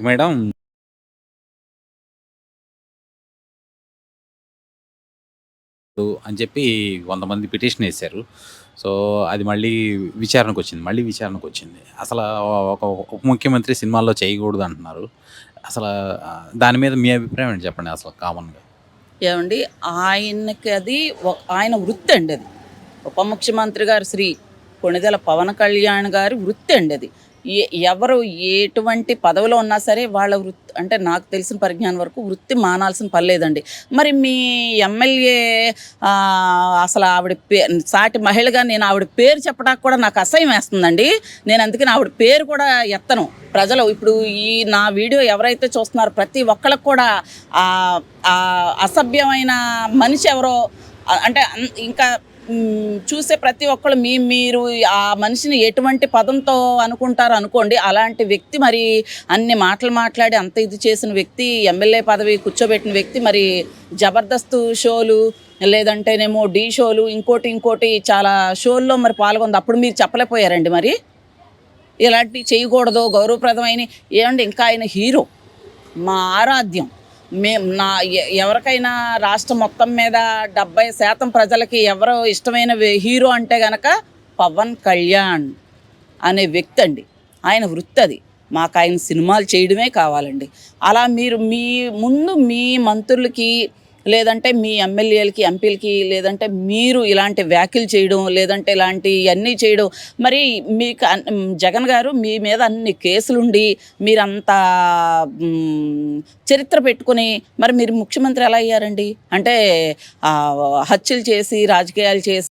Madam. అని చెప్పి వంద మంది పిటిషన్ వేశారు. సో అది మళ్ళీ విచారణకు వచ్చింది. మళ్ళీ విచారణకు వచ్చింది. అసలు ఒక ఉప ముఖ్యమంత్రి సినిమాల్లో చేయకూడదు అంటున్నారు. అసలు దాని మీద మీ అభిప్రాయం ఏంటి చెప్పండి అసలు కామన్గా? ఏమండి ఆయనకి అది ఆయన వృత్తి అండి అది. ఉప ముఖ్యమంత్రి గారు శ్రీ కొణిదెల పవన్ కళ్యాణ్ గారి వృత్తి అండి అది. ఎవరు ఎటువంటి పదవిలో ఉన్నా సరే వాళ్ళ వృత్తి అంటే నాకు తెలిసిన పరిజ్ఞానం వరకు వృత్తి మానాల్సిన పని లేదండి. మరి మీ ఎమ్మెల్యే అసలు ఆవిడ పే సాటి మహిళగా నేను ఆవిడ పేరు చెప్పడానికి కూడా నాకు అసహ్యం వేస్తుందండి. నేను అందుకని ఆవిడ పేరు కూడా ఎత్తను. ప్రజలు ఇప్పుడు ఈ నా వీడియో ఎవరైతే చూస్తున్నారో ప్రతి ఒక్కళ్ళకి కూడా ఆ అసభ్యమైన మనిషి ఎవరో అంటే ఇంకా చూసే ప్రతి ఒక్కళ్ళు మీ మీరు ఆ మనిషిని ఎటువంటి పదంతో అనుకుంటారు అనుకోండి అలాంటి వ్యక్తి మరి అన్ని మాటలు మాట్లాడి అంత ఇది చేసిన వ్యక్తి ఎమ్మెల్యే పదవి కూర్చోబెట్టిన వ్యక్తి మరి జబర్దస్త్ షోలు లేదంటేనేమో డీ షోలు ఇంకోటి ఇంకోటి చాలా షోల్లో మరి పాల్గొంది అప్పుడు మీరు చెప్పలేకపోయారండి మరి? ఇలాంటివి చేయకూడదు గౌరవప్రదమైన ఏమండి ఇంకా ఆయన హీరో మా ఆరాధ్యం. మే నా ఎవరికైనా రాష్ట్రం మొత్తం మీద డెబ్బై శాతం ప్రజలకి ఎవరు ఇష్టమైన హీరో అంటే గనక పవన్ కళ్యాణ్ అనే వ్యక్తి అండి. ఆయన వృత్తి అది. మాకు ఆయన సినిమాలు చేయడమే కావాలండి. అలా మీరు మీ ముందు మీ మంత్రులకి లేదంటే మీ ఎమ్మెల్యేలకి ఎంపీలకి లేదంటే మీరు ఇలాంటి వ్యాఖ్యలు చేయడం లేదంటే ఇలాంటి అన్నీ చేయడం. మరి మీకు జగన్ గారు మీ మీద అన్ని కేసులుండి మీరంత చరిత్ర పెట్టుకుని మరి మీరు ముఖ్యమంత్రి ఎలా అయ్యారండి? అంటే హత్యలు చేసి రాజకీయాలు చేసి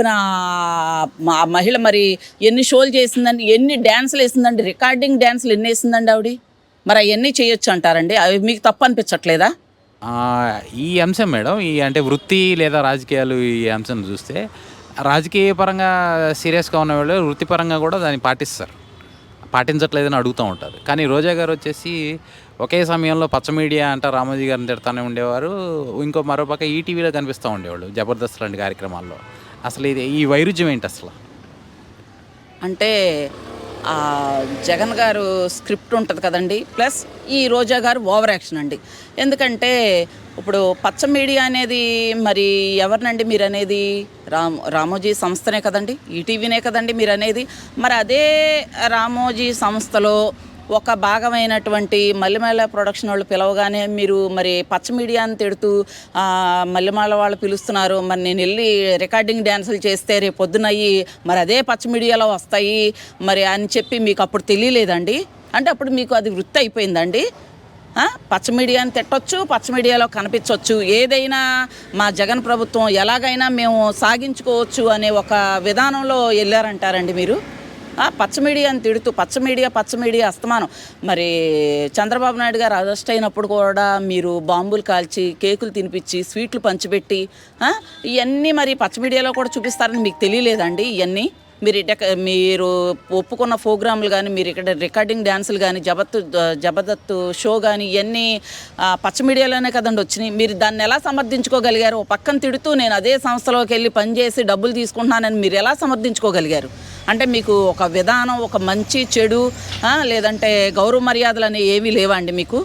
మా మహిళ మరి ఎన్ని షోలు చేసిందండి ఎన్ని డ్యాన్సులు వేసిందండి రికార్డింగ్ డ్యాన్సులు ఎన్ని వేసిందండి ఆవిడ? మరి అవన్నీ చేయొచ్చు అంటారండి. అవి మీకు తప్పు అనిపించట్లేదా ఈ అంశం మేడం ఈ అంటే వృత్తి లేదా రాజకీయాలు ఈ అంశం చూస్తే రాజకీయ పరంగా సీరియస్గా ఉన్న వాళ్ళు వృత్తిపరంగా కూడా దాన్ని పాటిస్తారు. పాటించట్లేదని అడుగుతూ ఉంటారు. కానీ రోజా గారు వచ్చేసి ఒకే సమయంలో పచ్చ మీడియా అంట రామోజీ గారిని తిడతానే ఉండేవారు. ఇంకో మరోపక్క ఈటీవీలో కనిపిస్తూ ఉండేవాళ్ళు జబర్దస్త్ లాంటి కార్యక్రమాల్లో. అసలు ఇది ఈ వైరుధ్యం ఏంటి అసలు? అంటే జగన్ గారు స్క్రిప్ట్ ఉంటుంది కదండి ప్లస్ ఈ రోజా గారు ఓవర్ యాక్షన్ అండి. ఎందుకంటే ఇప్పుడు పచ్చ మీడియా అనేది మరి ఎవరినండి మీరు అనేది రామ్ రామోజీ సంస్థనే కదండి ఈటీవీనే కదండి మీరు అనేది మరి అదే రామోజీ సంస్థలో ఒక భాగమైనటువంటి మల్లెమాల ప్రొడక్షన్ వాళ్ళు పిలవగానే మీరు మరి పచ్చ మీడియాని తిడుతూ మల్లెమాల వాళ్ళు పిలుస్తున్నారు. మరి నేను వెళ్ళి రికార్డింగ్ డ్యాన్సులు చేస్తే రేపు పొద్దునయ్యి మరి అదే పచ్చ మీడియాలో వస్తాయి మరి అని చెప్పి మీకు అప్పుడు తెలియలేదండి. అంటే అప్పుడు మీకు అది వృత్తి అయిపోయిందండి. పచ్చ మీడియాని తిట్టొచ్చు పచ్చ మీడియాలో కనిపించవచ్చు ఏదైనా మా జగన్ ప్రభుత్వం ఎలాగైనా మేము సాగించుకోవచ్చు అనే ఒక విధానంలో వెళ్ళారంటారండి మీరు? పచ్చ మీడియా అని తిడుతూ పచ్చ మీడియా పచ్చ మీడియా అస్తమానం. మరి చంద్రబాబు నాయుడు గారు అరెస్ట్ అయినప్పుడు కూడా మీరు బాంబులు కాల్చి కేకులు తినిపించి స్వీట్లు పంచిపెట్టి ఇవన్నీ మరి పచ్చ మీడియాలో కూడా చూపిస్తారని మీకు తెలియలేదండి ఇవన్నీ మీరు ఇట మీరు ఒప్పుకున్న ప్రోగ్రాములు కానీ మీరు ఇక్కడ రికార్డింగ్ డ్యాన్సులు కానీ జబత్ జబర్దత్ షో కానీ ఇవన్నీ పచ్చ మీడియాలోనే కదండి వచ్చినాయి. మీరు దాన్ని ఎలా సమర్థించుకోగలిగారు? ఓ పక్కన తిడుతూ నేను అదే సంస్థలోకి వెళ్ళి పనిచేసి డబ్బులు తీసుకుంటున్నానని మీరు ఎలా సమర్థించుకోగలిగారు? అంటే మీకు ఒక విధానం ఒక మంచి చెడు లేదంటే గౌరవ మర్యాదలు అనేవి ఏమీ లేవా అండి మీకు?